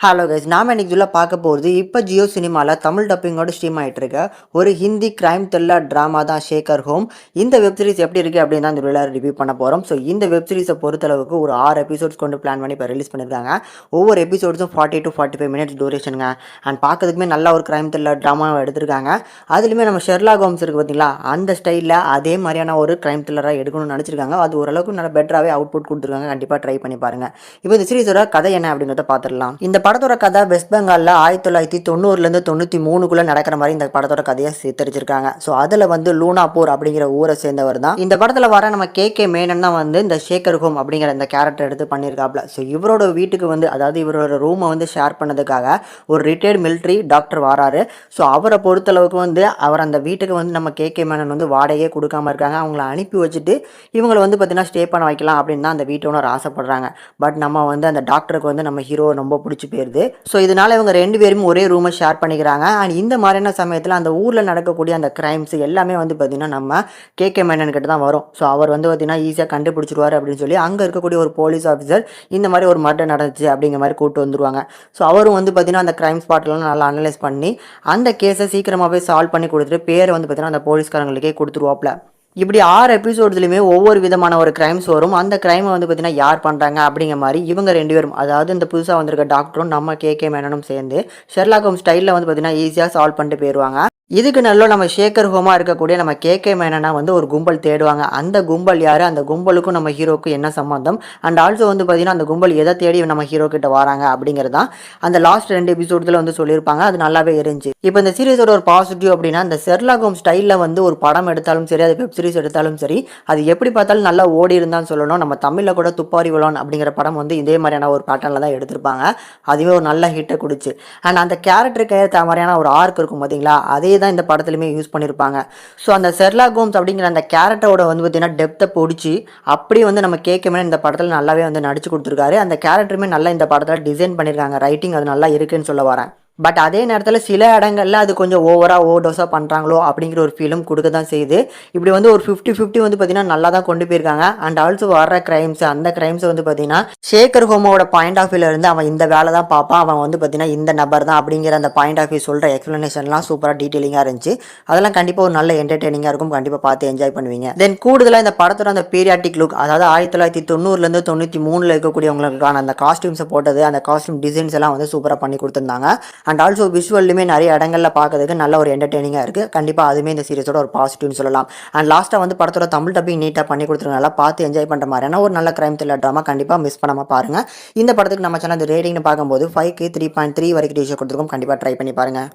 Hello guys நாம் இன்னைக்கு இதில் பார்க்க போகிறது இப்போ ஜியோ சினிமாவில் தமிழ் டப்பிங்கோட ஸ்ட்ரீம் ஆகிட்டு இருக்க ஒரு ஹிந்தி கிரைம் த்ரில்லர் ட்ராமா தான் ஷேகர் ஹோம் இந்த வெப் சீரிஸ் எப்படி இருக்குது அப்படின்னு தான் இந்த வீடியோவில் ரிவ்யூ பண்ண போகிறோம் ஸோ இந்த வெப் சீரிஸை பொறுத்தளவுக்கு ஒரு ஆறு எபிசோட்ஸ் கொண்டு பிளான் பண்ணி இப்போ ரிலீஸ் பண்ணியிருக்காங்க. ஒவ்வொரு எபிசோட்ஸும் forty to forty five minutes டூரேஷனுங்க and பார்க்கறதுக்குமே நல்ல ஒரு கிரைம் த்ரில்லர் ட்ராமாவை எடுத்திருக்காங்க. அதுலேயுமே நம்ம ஷெர்லாக் ஹோம்ஸ் இருக்குது பார்த்தீங்களா அந்த ஸ்டைலில் அதே மாதிரியான ஒரு கிரைம் த்ரில்லராக எடுக்கணும்னு நினச்சிருக்காங்க. அது ஓரளவுக்கு நல்லா பெட்டராகவே அவுட்புட் கொடுத்துருக்காங்க. கண்டிப்பாக ட்ரை பண்ணி பாருங்கள் இப்போ இந்த சீரிஸோட கதை என்ன அப்படின்றத பார்த்துடலாம். இந்த படத்தோட கதை வெஸ்ட் பெங்காலில் ஆயிரத்தி தொள்ளாயிரத்தி தொண்ணூறுலேருந்து தொண்ணூற்றி மூணுக்குள்ளே நடக்கிற மாதிரி இந்த படத்தோட கதையை சித்தரிச்சிருக்காங்க. ஸோ அதில் வந்து லூனாப்பூர் அப்படிங்கிற ஊரை சேர்ந்தவர் தான். இந்த படத்தில் வர நம்ம கே கே மேனன் தான் வந்து இந்த ஷேகர் ஹோம் அப்படிங்கிற இந்த கேரக்டர் எடுத்து பண்ணியிருக்காப்ல ஸோ இவரோட வீட்டுக்கு வந்து அதாவது இவரோட ரூமை வந்து ஷேர் பண்ணதுக்காக ஒரு ரிட்டையர்ட் மிலிட்ரி டாக்டர் வராரு. ஸோ அவரை பொறுத்தளவுக்கு வந்து அவர் அந்த வீட்டுக்கு வந்து நம்ம கே கே மேனன் வந்து வாடகையே கொடுக்காம இருக்காங்க. அவங்கள அனுப்பி வச்சுட்டு இவங்களை வந்து பார்த்தீங்கன்னா ஸ்டே பண்ண வைக்கலாம் அப்படின்னு தான் அந்த வீட்டு ஆசைப்படுறாங்க. பட் நம்ம வந்து அந்த டாக்டருக்கு வந்து நம்ம ஹீரோ ரொம்ப பிடிச்சி போயிருது ஸோ இதனால இவங்க ரெண்டு பேரும் ஒரே ரூமை ஷேர் பண்ணிக்கிறாங்க. அண்ட் இந்த மாதிரியான சமயத்தில் அந்த ஊரில் நடக்கக்கூடிய அந்த கிரைம்ஸ் எல்லாமே வந்து பார்த்திங்கன்னா நம்ம கே கே மேனன் கிட்ட தான் வரும். ஸோ அவர் வந்து பார்த்திங்கன்னா ஈஸியாக கண்டுபிடிச்சிருவார் அப்படின்னு சொல்லி அங்கே இருக்கக்கூடிய ஒரு போலீஸ் ஆஃபீஸர் இந்த மாதிரி ஒரு மர்டர் நடந்துச்சு அப்படிங்கிற மாதிரி கூப்பிட்டு வந்துருவாங்க. ஸோ அவரும் வந்து பார்த்திங்கன்னா அந்த கிரைம் ஸ்பாட்லாம் நல்லா அனலைஸ் பண்ணி அந்த கேஸை சீக்கிரமாகவே சால்வ் பண்ணி கொடுத்துட்டு பேரை வந்து பார்த்திங்கன்னா அந்த போலீஸ்காரங்களுக்கே கொடுத்துருவாப்ல இப்படி ஆறு எபிசோட்ஸ்லையுமே ஒவ்வொரு விதமான ஒரு கிரைம்ஸ் வரும். அந்த கிரைமை வந்து பார்த்தீங்கன்னா யார் பண்ணுறாங்க அப்படிங்கிற மாதிரி இவங்க ரெண்டு பேரும் அதாவது இந்த புதுசாக வந்திருக்க டாக்டரும் நம்ம கே கே மேனனும் சேர்ந்து ஷெர்லாக் ஹோம் ஸ்டைலில் வந்து பார்த்தீங்கன்னா ஈஸியாக சால்வ் பண்ணிட்டு போயிடுவாங்க இதுக்கு நல்ல நம்ம ஷேக்கர் ஹோமா இருக்கக்கூடிய நம்ம கே கே மேனனா வந்து ஒரு கும்பல் தேடுவாங்க. அந்த கும்பல் யார்? அந்த கும்பலுக்கும் நம்ம ஹீரோக்கும் என்ன சம்மந்தம் அண்ட் ஆல்சோ வந்து பார்த்தீங்கன்னா அந்த கும்பல் எதை தேடி நம்ம ஹீரோ கிட்ட வராங்க அப்படிங்கிறதான் அந்த லாஸ்ட் ரெண்டு எபிசோட்ஸில் வந்து சொல்லியிருப்பாங்க. அது நல்லாவே இருந்துச்சு. இப்போ இந்த சீரீஸோட ஒரு பாசிட்டிவ் அப்படின்னா இந்த செர்லாகோம் ஹோம் ஸ்டைலில் வந்து ஒரு படம் எடுத்தாலும் சரி அது வெப் சீரிஸ் எடுத்தாலும் சரி அது எப்படி பார்த்தாலும் நல்லா ஓடி இருந்தான்னு சொல்லணும். நம்ம தமிழில் கூட துப்பாரி விழான் அப்படிங்கிற படம் வந்து இதே மாதிரியான ஒரு பேட்டர்னில் தான் எடுத்திருப்பாங்க. அதுவே ஒரு நல்ல ஹிட்டை கொடுச்சு. அண்ட் அந்த கேரக்டருக்கு ஏற்ற மாதிரியான ஒரு ஆர்க் இருக்கும் பார்த்தீங்களா அதே தான் இந்த படத்துலையுமே யூஸ் பண்ணியிருப்பாங்க ஸோ அந்த செர்லா கோம்ஸ் அப்படிங்கிற அந்த கேரக்டரோட வந்து பார்த்தீங்கன்னா டெப்த்தை பிடிச்சி அப்படியே வந்து நம்ம கேட்கமே இந்த படத்தில் நல்லாவே வந்து நடிச்சு கொடுத்துருக்காரு. அந்த கேரக்டருமே நல்லா இந்த படத்தில் டிசைன் பண்ணியிருக்காங்க ரைட்டிங் அது நல்லா இருக்குன்னு சொல்ல வரேன். பட் அதே நேரத்தில் சில இடங்களில் அது கொஞ்சம் ஓவராக ஓவர் டோஸாக பண்ணுறாங்களோ அப்படிங்கிற ஒரு ஃபீலும் கொடுக்க தான் செய்யுது. இப்படி வந்து ஒரு ஃபிஃப்டி ஃபிஃப்டி வந்து பார்த்தீங்கன்னா நல்லா தான் கொண்டு போயிருக்காங்க. அண்ட் ஆல்சோ வர்ற கிரைம்ஸ் அந்த கிரைம்ஸ் வந்து பார்த்தீங்கன்னா ஷேகர் ஹோமோட பாயிண்ட் ஆஃப் வியூவில் இருந்து அவன் இந்த வேலை தான் பார்ப்பான். அவன் வந்து பார்த்தீங்கன்னா இந்த நபர் தான் அப்படிங்கிற அந்த பாயிண்ட் ஆஃப் வியூ சொல்கிற எக்ஸ்ப்ளனேஷன்லாம் சூப்பராக டீட்டெயிலிங்காக இருந்துச்சு. அதெல்லாம் கண்டிப்பாக ஒரு நல்ல என்டர்டெய்னிங்காக இருக்கும். கண்டிப்பாக பார்த்து என்ஜாய் பண்ணுவீங்க. தென் கூடுதலாக இந்த படத்தோட அந்த பீரியாட்டிக் லுக் அதாவது ஆயிரத்தி தொள்ளாயிரத்தி தொண்ணூறுலேருந்து தொண்ணூற்றி மூணில் இருக்கக்கூடியவங்களுக்கான அந்த காஸ்டியூம்ஸை போட்டது அந்த காஸ்டியூம் டிசைன்ஸ் எல்லாம் வந்து சூப்பராக பண்ணி கொடுத்துருந்தாங்க. அண்ட் ஆல்சோ விஷுவல்லுமே நிறைய இடங்களில் பார்க்கறதுக்கு நல்ல ஒரு என்டர்டெய்னிங்காக இருக்குது கண்டிப்பாக அதுவுமே இந்த சீரிஸோட ஒரு பாசிட்டிவ்னு சொல்லலாம். அண்ட் லாஸ்ட்டாக வந்து படத்தோட தமிழ் டப்பிங் நீட்டாக பண்ணி கொடுத்துருக்கனால பார்த்து என்ஜாய் பண்ணுற மாதிரியான ஒரு நல்ல கிரைம் த்ரில்லர் ட்ராமா கண்டிப்பாக மிஸ் பண்ணாமல் பாருங்கள் இந்த படத்துக்கு நம்ம சேனல் ரேட்டிங்னு பார்க்கும்போது ஃபைவ்க்கு த்ரீ பாயிண்ட் த்ரீ வரைக்கும் ரீஷோ கொடுத்துருக்கோம். கண்டிப்பாக ட்ரை பண்ணி பாருங்கள்